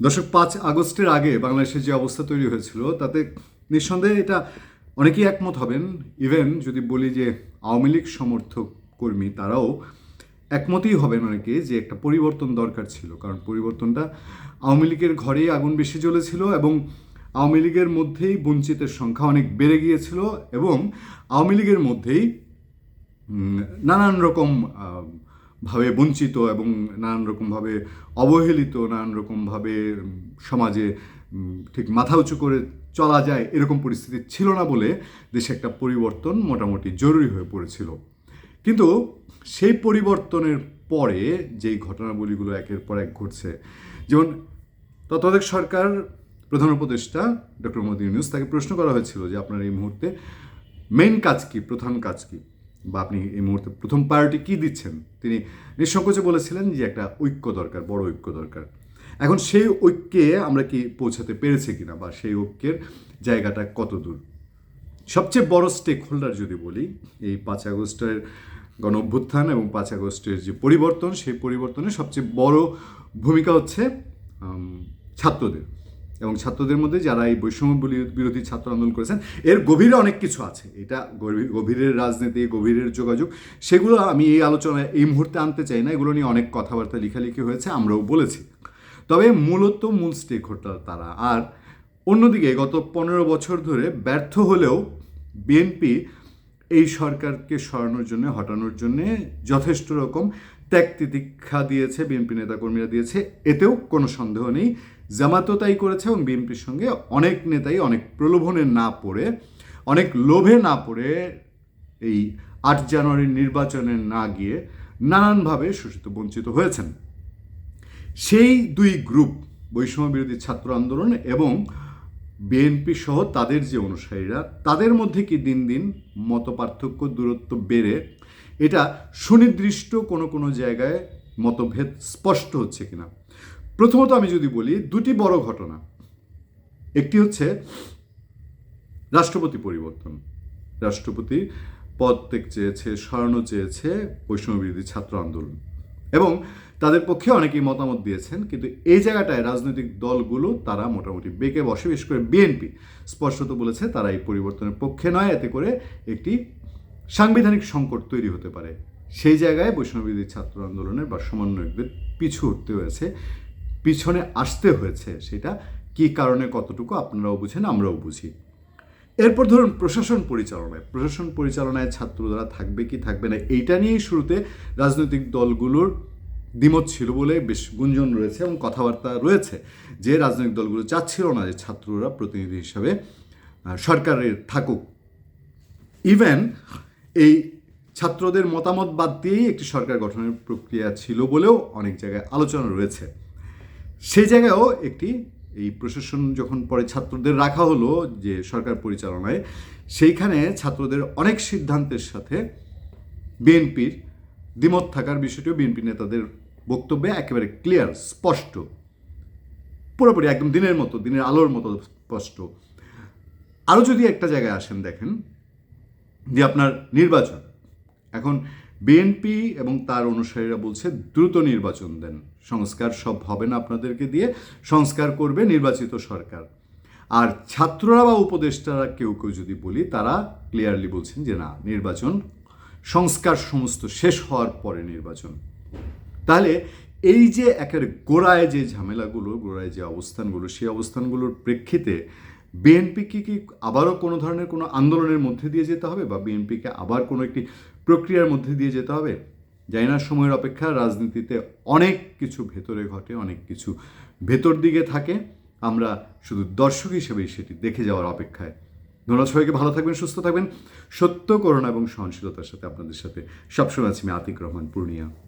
দর্শক, পাঁচ আগস্টের আগে বাংলাদেশের যে অবস্থা তৈরি হয়েছিল, তাতে নিঃসন্দেহে এটা অনেকেই একমত হবেন। ইভেন যদি বলি যে আওয়ামী লীগ সমর্থক কর্মী, তারাও একমতই হবেন অনেকে যে একটা পরিবর্তন দরকার ছিল। কারণ পরিবর্তনটা আওয়ামী লীগের ঘরেই আগুন বেশি জ্বলেছিল এবং আওয়ামী লীগের মধ্যেই বঞ্চিতের সংখ্যা অনেক বেড়ে গিয়েছিল এবং আওয়ামী লীগের মধ্যেই নানান রকম ভাবে বঞ্চিত এবং নানান রকমভাবে অবহেলিত নানান রকমভাবে সমাজে ঠিক মাথা উঁচু করে চলা যায় এরকম পরিস্থিতি ছিল না বলে দেশে একটা পরিবর্তন মোটামুটি জরুরি হয়ে পড়েছিল। কিন্তু সেই পরিবর্তনের পরে যেই ঘটনাবলীগুলো একের পর এক ঘটছে, যেমন তত্ত্বাবধায়ক সরকার প্রধান উপদেষ্টা ডক্টর মোদী ইউনুস তাকে প্রশ্ন করা হয়েছিল যে আপনার এই মুহূর্তে মেইন কাজ কি, প্রধান কাজ কি? বা আপনি এই মুহূর্তে প্রথম প্রায়োরিটি কী দিচ্ছেন? তিনি নিঃসংকোচে বলেছিলেন যে একটা ঐক্য দরকার, বড় ঐক্য দরকার। এখন সেই ঐক্যে আমরা কি পৌঁছাতে পেরেছি কিনা বা সেই ঐক্যের জায়গাটা কত দূর? সবচেয়ে বড় স্টেক হোল্ডার যদি বলি, এই পাঁচ আগস্টের গণ অভ্যুত্থান এবং পাঁচ আগস্টের যে পরিবর্তন, সেই পরিবর্তনে সবচেয়ে বড় ভূমিকা হচ্ছে ছাত্রদের। এবং ছাত্রদের মধ্যে যারা এই বৈষম্য বিরোধী ছাত্র আন্দোলন করেছেন, এর গভীরে অনেক কিছু আছে। এটা গভীর- গভীরের রাজনীতি, গভীরের যোগাযোগ, সেগুলো আমি এই আলোচনায় এই মুহূর্তে আনতে চাই না। এগুলো নিয়ে অনেক কথাবার্তা লেখালেখি হয়েছে, আমরাও বলেছি। তবে মূলত মূল স্টেক হোল্ডার তারা। আর অন্যদিকে গত পনেরো বছর ধরে ব্যর্থ হলেও বিএনপি এই সরকারকে সরানোর জন্য, হটানোর জন্য যথেষ্ট রকম ত্যাগ তিতিক্ষা দিয়েছে বিএনপি নেতাকর্মীরা দিয়েছে। এতেও কোনো সন্দেহ নেই। জামাতও তাই করেছে এবং বিএনপির সঙ্গে অনেক নেতাই অনেক প্রলোভনে না পড়ে, অনেক লোভে না পড়ে এই আট জানুয়ারির নির্বাচনে না গিয়ে নানানভাবে শোষিত, বঞ্চিত হয়েছেন। সেই দুই গ্রুপ বৈষম্য বিরোধী ছাত্র আন্দোলন এবং বিএনপি সহ তাদের যে অনুসারীরা, তাদের মধ্যে কি দিন দিন মত পার্থক্য দূরত্ব বেড়ে? এটা সুনির্দিষ্ট কোনো কোনো জায়গায় মতভেদ স্পষ্ট হচ্ছে কিনা? প্রথমত আমি যদি বলি, দুটি বড় ঘটনা। একটি হচ্ছে রাষ্ট্রপতি পরিবর্তন। রাষ্ট্রপতি পদ চেয়েছে সরানো চেয়েছে বৈষম্য বিরোধী ছাত্র আন্দোলন। এবং তাদের পক্ষে অনেকেই মতামত দিয়েছেন, কিন্তু এই জায়গাটায় রাজনৈতিক দলগুলো তারা মোটামুটি বেঁকে বসে, বিশেষ করে বিএনপি স্পষ্টত বলেছে তারা এই পরিবর্তনের পক্ষে নয়, এতে করে একটি সাংবিধানিক সংকট তৈরি হতে পারে। সেই জায়গায় বৈষ্ণববিধি ছাত্র আন্দোলনের বা সমন্বয়কদের পিছু উঠতে হয়েছে, পিছনে আসতে হয়েছে, সেটা কী কারণে, কতটুকু আপনারাও বুঝেন, আমরাও বুঝি। এরপর ধরুন প্রশাসন পরিচালনায় প্রশাসন পরিচালনায় ছাত্ররা থাকবে কি থাকবে না, এইটা নিয়েই শুরুতে রাজনৈতিক দলগুলোর দ্বিমত ছিল বলে বেশ গুঞ্জন রয়েছে এবং কথাবার্তা রয়েছে যে রাজনৈতিক দলগুলো চাচ্ছিল না যে ছাত্ররা প্রতিনিধি হিসাবে সরকারের থাকুক। ইভেন এই ছাত্রদের মতামত বাদ দিয়েই একটি সরকার গঠনের প্রক্রিয়া ছিল বলেও অনেক জায়গায় আলোচনা রয়েছে। সেই জায়গায়ও একটি এই প্রশাসন যখন পরে ছাত্রদের রাখা হলো যে সরকার পরিচালনায়, সেইখানে ছাত্রদের অনেক সিদ্ধান্তের সাথে বিএনপির দ্বিমত থাকার বিষয়টিও বিএনপি নেতাদের বক্তব্যে একেবারে ক্লিয়ার স্পষ্ট। পুরোপুরি একদম দিনের মতো, দিনের আলোর মতো স্পষ্ট। আরও যদি একটা জায়গায় আসেন দেখেন, যে আপনার নির্বাচন। এখন বিএনপি এবং তার অনুসারীরা বলছে, দ্রুত নির্বাচন দেন। সংস্কার সব হবে না আপনাদেরকে দিয়ে সংস্কার করবে নির্বাচিত সরকার। আর ছাত্ররা বা উপদেষ্টারা কেউ কেউ যদি বলি, তারা ক্লিয়ারলি বলছেন যে না, নির্বাচন, সংস্কার সমস্ত শেষ হওয়ার পরে নির্বাচন। তাহলে এই যে একের গোড়ায় যে ঝামেলাগুলো, গোড়ায় যে অবস্থানগুলো, সেই অবস্থানগুলোর প্রেক্ষিতে বিএনপিকে কি আবারও কোনো ধরনের কোনো আন্দোলনের মধ্যে দিয়ে যেতে হবে বা বিএনপিকে আবার কোনো একটি প্রক্রিয়ার মধ্যে দিয়ে যেতে হবে? জানি না, সময়ের অপেক্ষা, রাজনীতিতে অনেক কিছু ভেতরে ঘটে, অনেক কিছু ভেতর দিকে থাকে। আমরা শুধু দর্শক হিসেবেই সেটি দেখে যাওয়ার অপেক্ষায়। ধন্যবাদ সবাইকে, ভালো থাকবেন, সুস্থ থাকবেন। সত্য করোনা এবং সহনশীলতার সাথে আপনাদের সাথে সবসময় আছি আমি আতিক রহমান, পূর্ণিয়া।